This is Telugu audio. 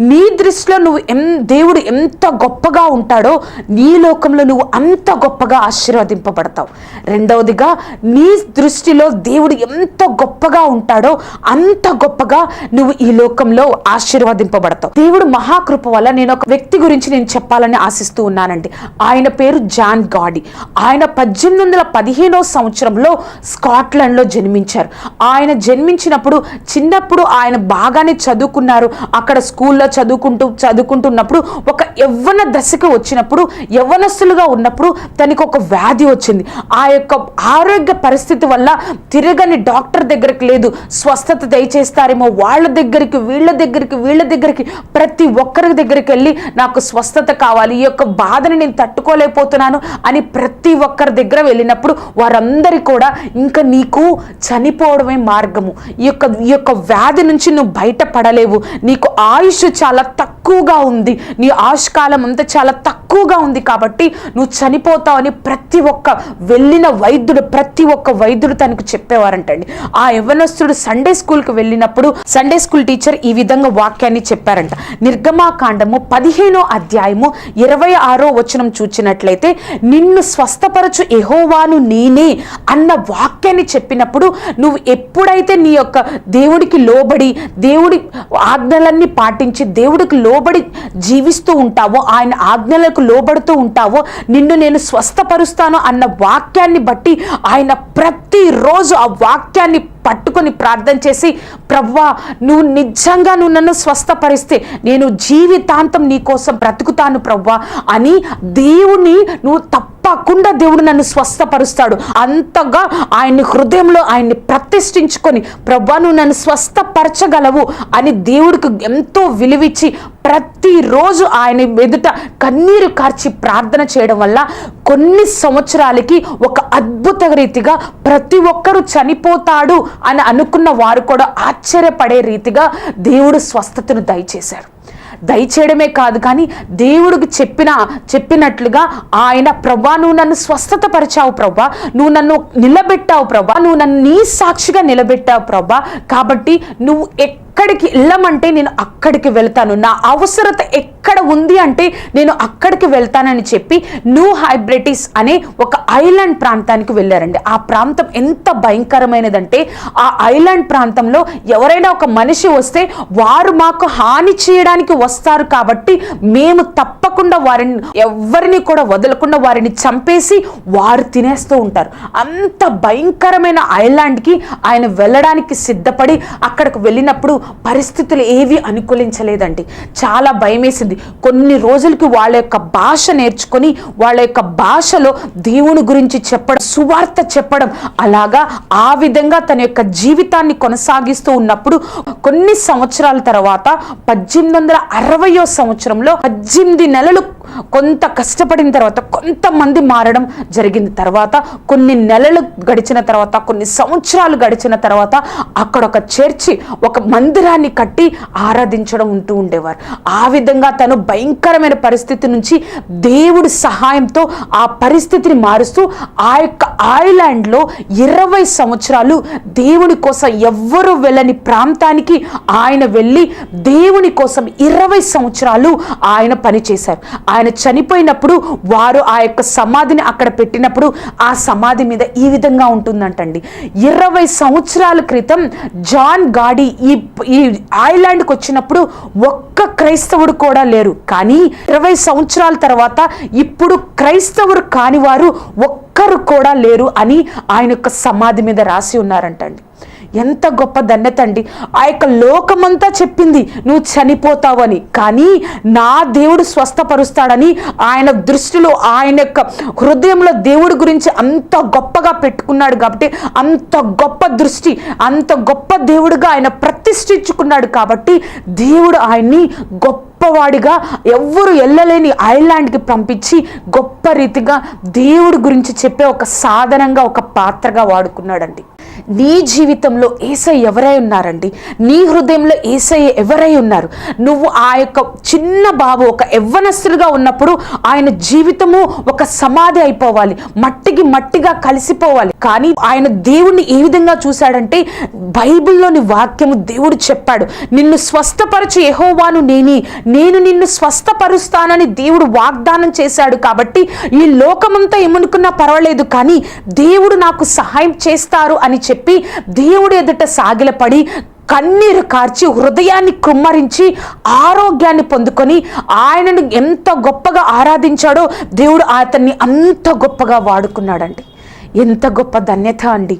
నీ దృష్టిలో నువ్వు ఎం దేవుడు ఎంత గొప్పగా ఉంటాడో నీ లోకంలో నువ్వు అంత గొప్పగా ఆశీర్వదింపబడతావు. రెండవదిగా నీ దృష్టిలో దేవుడు ఎంత గొప్పగా ఉంటాడో అంత గొప్పగా నువ్వు ఈ లోకంలో ఆశీర్వదింపబడతావు. దేవుడు మహాకృప వల్ల నేను ఒక వ్యక్తి గురించి నేను చెప్పాలని ఆశిస్తూ ఉన్నానండి. ఆయన పేరు జాన్ గాడి. ఆయన పద్దెనిమిది వందల పదిహేనో సంవత్సరంలో స్కాట్లాండ్లో జన్మించారు. ఆయన జన్మించినప్పుడు చిన్నప్పుడు ఆయన బాగానే చదువుకున్నారు. అక్కడ స్కూల్లో చదువుకుంటూ చదువుకుంటున్నప్పుడు ఒక యవ్వన దశకు వచ్చినప్పుడు యవ్వనస్తులుగా ఉన్నప్పుడు తనకు ఒక వ్యాధి వచ్చింది. ఆ యొక్క ఆరోగ్య పరిస్థితి వల్ల తిరగని డాక్టర్ దగ్గరికి లేదు. స్వస్థత దయచేస్తారేమో వాళ్ళ దగ్గరికి వీళ్ళ దగ్గరికి వీళ్ళ దగ్గరికి ప్రతి ఒక్కరి దగ్గరికి వెళ్ళి నాకు స్వస్థత కావాలి ఈ యొక్క బాధని నేను తట్టుకోలేకపోతున్నాను అని ప్రతి ఒక్కరి దగ్గర వెళ్ళినప్పుడు వారందరి కూడా ఇంకా నీకు చనిపోవడమే మార్గము. ఈ యొక్క ఈ యొక్క వ్యాధి నుంచి నువ్వు బయటపడలేవు. నీకు ఆయుష్ చాలా తక్కువగా ఉంది. నీ ఆయుష్కాలం అంతా చాలా తక్కువ తక్కువగా ఉంది కాబట్టి నువ్వు చనిపోతావని ప్రతి ఒక్క వెళ్ళిన వైద్యుడు ప్రతి ఒక్క వైద్యుడు తనకు చెప్పేవారంటండి. ఆ యవనస్తుడు సండే స్కూల్కి వెళ్ళినప్పుడు సండే స్కూల్ టీచర్ ఈ విధంగా వాక్యాన్ని చెప్పారంట. నిర్గమాకాండము పదిహేనో అధ్యాయము ఇరవై ఆరో వచనం చూచినట్లయితే నిన్ను స్వస్థపరచు ఎహోవాను నేనే అన్న వాక్యాన్ని చెప్పినప్పుడు నువ్వు ఎప్పుడైతే నీ యొక్క దేవుడికి లోబడి దేవుడి ఆజ్ఞలన్నీ పాటించి దేవుడికి లోబడి జీవిస్తూ ఉంటావో ఆయన ఆజ్ఞలకు లోబడుతూ ఉంటావో నిన్ను నేను స్వస్థపరుస్తాను అన్న వాక్యాన్ని బట్టి ఆయన ప్రతిరోజు ఆ వాక్యాన్ని పట్టుకొని ప్రార్థన చేసి ప్రవ్వా నువ్వు నిజంగా నువ్వు నన్ను స్వస్థపరిస్తే నేను జీవితాంతం నీ కోసం బ్రతుకుతాను ప్రవ్వా. అని దేవుని నువ్వు తప్పకుండా దేవుడు నన్ను స్వస్థపరుస్తాడు. అంతగా ఆయన్ని హృదయంలో ఆయన్ని ప్రతిష్ఠించుకొని ప్రవ్వా నువ్వు నన్ను స్వస్థపరచగలవు అని దేవుడికి ఎంతో విలువిచ్చి ప్రతిరోజు ఆయన ఎదుట కన్నీరు కార్చి ప్రార్థన చేయడం వల్ల కొన్ని సంవత్సరాలకి ఒక అద్భుత రీతిగా ప్రతి ఒక్కరూ చనిపోతాడు అని అనుకున్న వారు కూడా ఆశ్చర్యపడే రీతిగా దేవుడు స్వస్థతను దయచేశారు దయచేయడమే కాదు కానీ దేవుడికి చెప్పిన చెప్పినట్లుగా ఆయన ప్రభా నువ్వు నన్ను స్వస్థత పరిచావు ప్రభా నువ్వు నన్ను నిలబెట్టావు ప్రభా నువ్వు నన్ను నీ సాక్షిగా నిలబెట్టావు ప్రభా కాబట్టి నువ్వు ఎక్కడికి వెళ్ళమంటే నేను అక్కడికి వెళ్తాను. నా అవసరత ఎక్కడ ఉంది అంటే నేను అక్కడికి వెళ్తానని చెప్పి న్యూ హైబ్రిటిస్ అనే ఒక ఐలాండ్ ప్రాంతానికి వెళ్ళారండి. ఆ ప్రాంతం ఎంత భయంకరమైనదంటే ఆ ఐలాండ్ ప్రాంతంలో ఎవరైనా ఒక మనిషి వస్తే వారు మాకు హాని చేయడానికి వస్తారు కాబట్టి మేము తప్పకుండా వారిని ఎవరిని కూడా వదలకుండా వారిని చంపేసి వారు తినేస్తూ ఉంటారు. అంత భయంకరమైన ఐలాండ్కి ఆయన వెళ్ళడానికి సిద్ధపడి అక్కడికి వెళ్ళినప్పుడు పరిస్థితులు ఏవి అనుకూలించలేదండి. చాలా భయమేసింది. కొన్ని రోజులకి వాళ్ళ యొక్క భాష నేర్చుకొని వాళ్ళ యొక్క భాషలో దేవుని గురించి చెప్పడం సువార్త చెప్పడం అలాగా ఆ విధంగా తన యొక్క జీవితాన్ని కొనసాగిస్తూ ఉన్నప్పుడు కొన్ని సంవత్సరాల తర్వాత పద్దెనిమిది వందల అరవయో సంవత్సరంలో పద్దెనిమిది నెలలు కొంత కష్టపడిన తర్వాత కొంతమంది మారడం జరిగింది. తర్వాత కొన్ని నెలలు గడిచిన తర్వాత కొన్ని సంవత్సరాలు గడిచిన తర్వాత అక్కడ ఒక చర్చి ఒక మంది మందిరాన్ని కట్టి ఆరాధించడం ఉంటూ ఉండేవారు. ఆ విధంగా తను భయంకరమైన పరిస్థితి నుంచి దేవుడి సహాయంతో ఆ పరిస్థితిని మారుస్తూ ఆ యొక్క ఐలాండ్లో ఇరవై సంవత్సరాలు దేవుని కోసం ఎవ్వరు వెళ్ళని ప్రాంతానికి ఆయన వెళ్ళి దేవుని కోసం ఇరవై సంవత్సరాలు ఆయన పనిచేశారు ఆయన చనిపోయినప్పుడు వారు ఆ యొక్క సమాధిని అక్కడ పెట్టినప్పుడు ఆ సమాధి మీద ఈ విధంగా ఉంటుందంటండి. ఇరవై సంవత్సరాల క్రితం జాన్ గాడి ఈ ఈ ఐలాండ్కి వచ్చినప్పుడు ఒక్క క్రైస్తవుడు కూడా లేరు. కానీ ఇరవై సంవత్సరాల తర్వాత ఇప్పుడు క్రైస్తవుడు కాని వారు ఒక్కరు కూడా లేరు అని ఆయన యొక్క సమాధి మీద రాసి ఉన్నారంటండి. ఎంత గొప్ప ధన్యత అండి. ఆ యొక్క లోకమంతా చెప్పింది నువ్వు చనిపోతావని. కానీ నా దేవుడు స్వస్థపరుస్తాడని ఆయన దృష్టిలో ఆయన యొక్క హృదయంలో దేవుడి గురించి అంత గొప్పగా పెట్టుకున్నాడు కాబట్టి అంత గొప్ప దృష్టి అంత గొప్ప దేవుడిగా ఆయన ప్రతిష్ఠించుకున్నాడు కాబట్టి దేవుడు ఆయన్ని గొప్పవాడిగా ఎవ్వరు వెళ్ళలేని ఐలాండ్కి పంపించి గొప్ప రీతిగా దేవుడి గురించి చెప్పే ఒక సాధనంగా ఒక పాత్రగా వాడుకున్నాడండి. నీ జీవితంలో ఏసై ఎవరై ఉన్నారండి? నీ హృదయంలో ఏసై ఎవరై ఉన్నారు? నువ్వు ఆ యొక్క చిన్న బాబు ఒక యవ్వనస్తులుగా ఉన్నప్పుడు ఆయన జీవితము ఒక సమాధి అయిపోవాలి. మట్టికి మట్టిగా కలిసిపోవాలి. కానీ ఆయన దేవుణ్ణి ఏ విధంగా చూశాడంటే బైబిల్లోని వాక్యము దేవుడు చెప్పాడు నిన్ను స్వస్థపరచు యెహోవాను నేని. నేను నిన్ను స్వస్థపరుస్తానని దేవుడు వాగ్దానం చేశాడు కాబట్టి ఈ లోకమంతా ఏమనుకున్నా పర్వాలేదు. కానీ దేవుడు నాకు సహాయం చేస్తారు అని చెప్పి దేవుడు ఎదుట సాగిలపడి కన్నీరు కార్చి హృదయాన్ని కుమ్మరించి ఆరోగ్యాన్ని పొందుకొని ఆయనను ఎంత గొప్పగా ఆరాధించాడో దేవుడు అతన్ని అంత గొప్పగా వాడుకున్నాడండి. ఎంత గొప్ప ధన్యత అండి.